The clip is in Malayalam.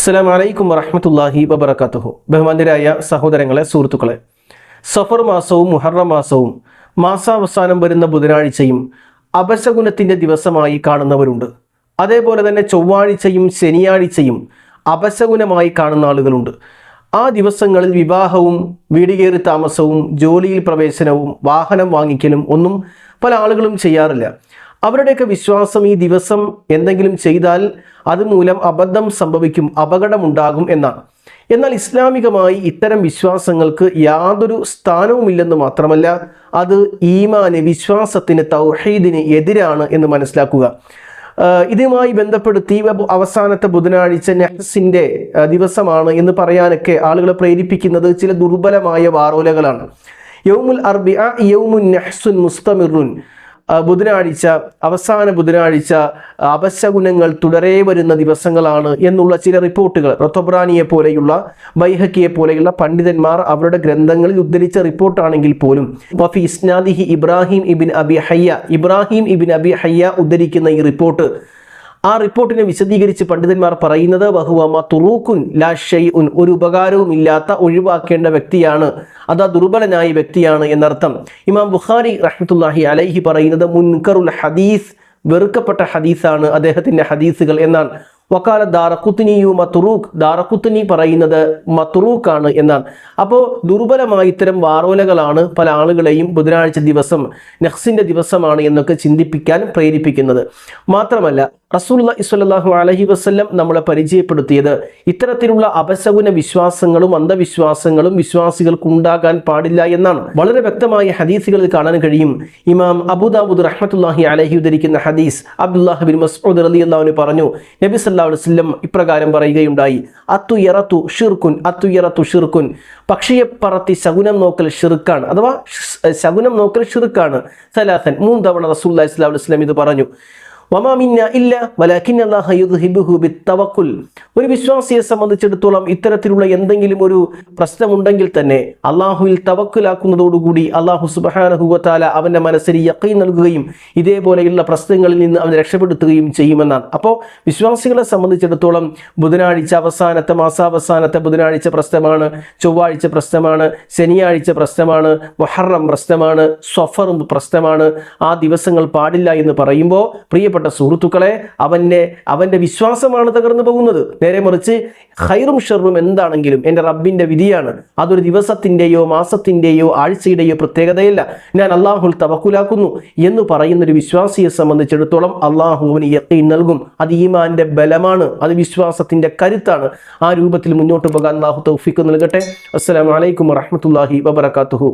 അസ്സലാം വലൈക്കും വറഹമത്തല്ലാഹി വബർക്കാത്തുഹു ബഹുമാന്യരായ സഹോദരങ്ങളെ സുഹൃത്തുക്കളെ സഫർ മാസവും മുഹറം മാസവും മാസാവസാനം വരുന്ന ബുധനാഴ്ചയും അപശകുനത്തിന്റെ ദിവസമായി കാണുന്നവരുണ്ട്. അതേപോലെ തന്നെ ചൊവ്വാഴ്ചയും ശനിയാഴ്ചയും അപശകുനമായി കാണുന്ന ആളുകളുണ്ട്. ആ ദിവസങ്ങളിൽ വിവാഹവും വീട് കയറി താമസവും ജോലിയിൽ പ്രവേശനവും വാഹനം വാങ്ങിക്കലും ഒന്നും പല ആളുകളും ചെയ്യാറില്ല. അവരുടെയൊക്കെ വിശ്വാസം ഈ ദിവസം എന്തെങ്കിലും ചെയ്താൽ അതുമൂലം അബദ്ധം സംഭവിക്കും അപകടമുണ്ടാകും എന്നാണ്. എന്നാൽ ഇസ്ലാമികമായി ഇത്തരം വിശ്വാസങ്ങൾക്ക് യാതൊരു സ്ഥാനവുമില്ലെന്ന് മാത്രമല്ല അത് ഈമാന് വിശ്വാസത്തിന് തൗഹീദിന് എതിരാണ് എന്ന് മനസ്സിലാക്കുക. ഇതുമായി ബന്ധപ്പെടുത്തി അവസാനത്തെ ബുധനാഴ്ച നെഹ്സിന്റെ ദിവസമാണ് എന്ന് പറയാനൊക്കെ ആളുകളെ പ്രേരിപ്പിക്കുന്നത് ചില ദുർബലമായ വാറോലകളാണ്. യൗമുൽ അർബി യൗമുൻ നെഹ്സുൻ മുസ്തമിറുൻ. ബുധനാഴ്ച അവസാന ബുധനാഴ്ച അപശകുനങ്ങൾ തുടരെ വരുന്ന ദിവസങ്ങളാണ് എന്നുള്ള ചില റിപ്പോർട്ടുകൾ. റൊത്തബ്രാനിയെ പോലെയുള്ള ബൈഹക്കിയെ പോലെയുള്ള പണ്ഡിതന്മാർ അവരുടെ ഗ്രന്ഥങ്ങളിൽ ഉദ്ധരിച്ച റിപ്പോർട്ടാണെങ്കിൽ പോലും വഫി ഇസ്നാദിഹി ഇബ്രാഹിം ഇബിൻ അബി ഹയ്യ ഇബ്രാഹിം ഇബിൻ അബി ഹയ്യ ഉദ്ധരിക്കുന്ന ഈ റിപ്പോർട്ട് ആ റിപ്പോർട്ടിനെ വിശദീകരിച്ച് പണ്ഡിതന്മാർ പറയുന്നത് ബഹുവമ തുറൂക്കുൻ ലാ ഷെയ്ഉൻ ഒരു ഉപകാരവും ഇല്ലാത്ത ഒഴിവാക്കേണ്ട വ്യക്തിയാണ് അതാ ദുർബലനായ വ്യക്തിയാണ് എന്നർത്ഥം. ഇമാം ബുഖാരി റഹ്മത്തുല്ലാഹി അലൈഹി പറയുന്നത് മുൻകറുൽ ഹദീസ് വെറുക്കപ്പെട്ട ഹദീസാണ് അദ്ദേഹത്തിന്റെ ഹദീസുകൾ എന്നാണ്. വക്കാല ദാറക്കുത്തിനിയു മത്തുറൂഖ് ദാറക്കുത്തിനി പറയുന്നത് മത്തുറൂഖാണ് എന്നാണ്. അപ്പോൾ ദുർബലമായ ഇത്തരം വാറോലകളാണ് പല ആളുകളെയും ബുധനാഴ്ച ദിവസം നെഹ്സിന്റെ ദിവസമാണ് എന്നൊക്കെ ചിന്തിപ്പിക്കാൻ പ്രേരിപ്പിക്കുന്നത്. മാത്രമല്ല റസൂല്ല ഇസ്വല്ലാഹു അലഹി വസ്ല്ലം നമ്മളെ പരിചയപ്പെടുത്തിയത്. ഇത്തരത്തിലുള്ള അപശകുന വിശ്വാസങ്ങളും അന്ധവിശ്വാസങ്ങളും വിശ്വാസികൾക്ക് ഉണ്ടാകാൻ പാടില്ല എന്നാണ്. വളരെ വ്യക്തമായ ഹദീസുകളിൽ കാണാൻ കഴിയും. ഇമാം അബുദാബുദ് റഹ്മത്തുല്ലാഹി അലഹി ഉദ്ധരിക്കുന്ന ഹദീസ് അബ്ദുല്ലാഹ് ബിൻ മസ്ഊദ് അലി അള്ളാഹുവിന് പറഞ്ഞു നബി സല്ലാ വസ്ല്ലം ഇപ്രകാരം പറയുകയുണ്ടായി അത്തു ഇറത്തു ഷിർക്കുൻ അത്തു ഇറത്തു ഷിർക്കുൻ പക്ഷിയെ പറത്തി ശകുനം നോക്കൽ ഷിർക്കാണ് അഥവാ ശകുനം നോക്കൽ ഷിർക്കാണ് സലാസൻ മൂന്ന് തവണ റസൂല്ലാ ഇസ്ലാം ഇത് പറഞ്ഞു. ഒരു വിശ്വാസിയെ സംബന്ധിച്ചിടത്തോളം ഇത്തരത്തിലുള്ള എന്തെങ്കിലും ഒരു പ്രശ്നമുണ്ടെങ്കിൽ തന്നെ അള്ളാഹുവിൽ തവക്കുലാക്കുന്നതോടുകൂടി അള്ളാഹു സുബഹാനഹുവത്താല അവന്റെ മനസ്സിന് യക്കൈ നൽകുകയും ഇതേപോലെയുള്ള പ്രശ്നങ്ങളിൽ നിന്ന് അവനെ രക്ഷപ്പെടുത്തുകയും ചെയ്യുമെന്നാണ്. അപ്പോൾ വിശ്വാസികളെ സംബന്ധിച്ചിടത്തോളം ബുധനാഴ്ച അവസാനത്തെ മാസാവസാനത്തെ ബുധനാഴ്ച പ്രശ്നമാണ് ചൊവ്വാഴ്ച പ്രശ്നമാണ് ശനിയാഴ്ച പ്രശ്നമാണ് മൊഹറം പ്രശ്നമാണ് സ്വഫറും പ്രശ്നമാണ്. ആ ദിവസങ്ങൾ പാടില്ല എന്ന് പറയുമ്പോൾ പ്രിയപ്പെട്ട സുഹൃത്തുക്കളെ അവന്റെ അവന്റെ വിശ്വാസമാണ് തകർന്നു പോകുന്നത്. നേരെ മറിച്ച് ഹൈറും ഷെറും എന്താണെങ്കിലും എന്റെ റബ്ബിന്റെ വിധിയാണ്. അതൊരു ദിവസത്തിന്റെയോ മാസത്തിന്റെയോ ആഴ്ചയുടെയോ പ്രത്യേകതയല്ല. ഞാൻ അള്ളാഹുൽ തവക്കുലാക്കുന്നു എന്ന് പറയുന്ന ഒരു വിശ്വാസിയെ സംബന്ധിച്ചിടത്തോളം അള്ളാഹുവിന് യക്കീൻ നൽകും. അത് ഈമാന്റെ ബലമാണ്. അത് വിശ്വാസത്തിന്റെ കരുത്താണ്. ആ രൂപത്തിൽ മുന്നോട്ട് പോകാൻ അള്ളാഹു തൗഫിക്ക് നൽകട്ടെ. അസ്സലാമു അലൈക്കും വറഹ്മത്തുള്ളാഹി വബറകാതുഹു.